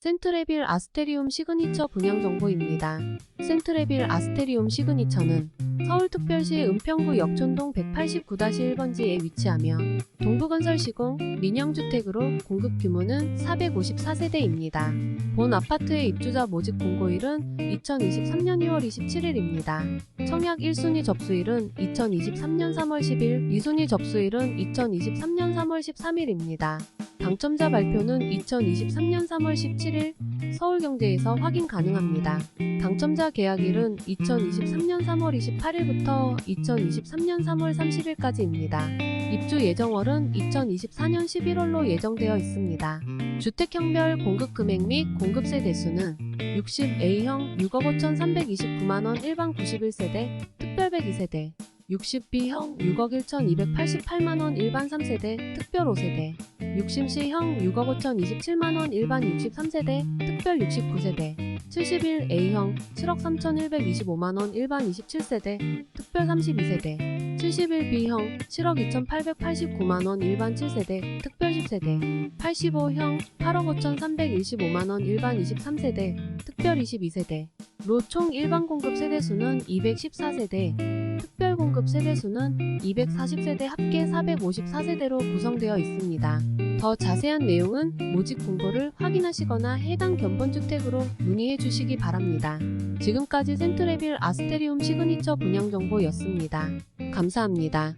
센트레빌 아스테리움 시그니처 분양 정보입니다. 센트레빌 아스테리움 시그니처는 서울특별시 은평구 역촌동 189-1번지에 위치하며 동부건설 시공 민영주택으로 공급 규모는 454세대입니다. 본 아파트의 입주자 모집 공고일은 2023년 2월 27일입니다. 청약 1순위 접수일은 2023년 3월 10일, 2순위 접수일은 2023년 3월 13일입니다. 당첨자 발표는 2023년 3월 17일 서울경제에서 확인 가능합니다. 당첨자 계약일은 2023년 3월 28일부터 2023년 3월 30일까지입니다. 입주 예정월은 2024년 11월로 예정되어 있습니다. 주택형별 공급 금액 및 공급 세 대수는 60A형 6억 5,329만원 일반 91세대, 특별 102세대, 60B형 6억 1,288만원 일반 3세대, 특별 5세대, 60C형 6억 5,027만원 일반 63세대, 특별 69세대, 71A형 7억 3,125만원 일반 27세대, 특별 32세대, 71B형 7억 2,889만원 일반 7세대, 특별 10세대, 85형 8억 5,325만원 일반 23세대, 특별 22세대, 로 총 일반 공급 세대수는 214세대, 특별 공급 세대수는 240세대 합계 454세대로 구성되어 있습니다. 더 자세한 내용은 모집 공고를 확인하시거나 해당 견본주택으로 문의해 주시기 바랍니다. 지금까지 센트레빌 아스테리움 시그니처 분양 정보였습니다. 감사합니다.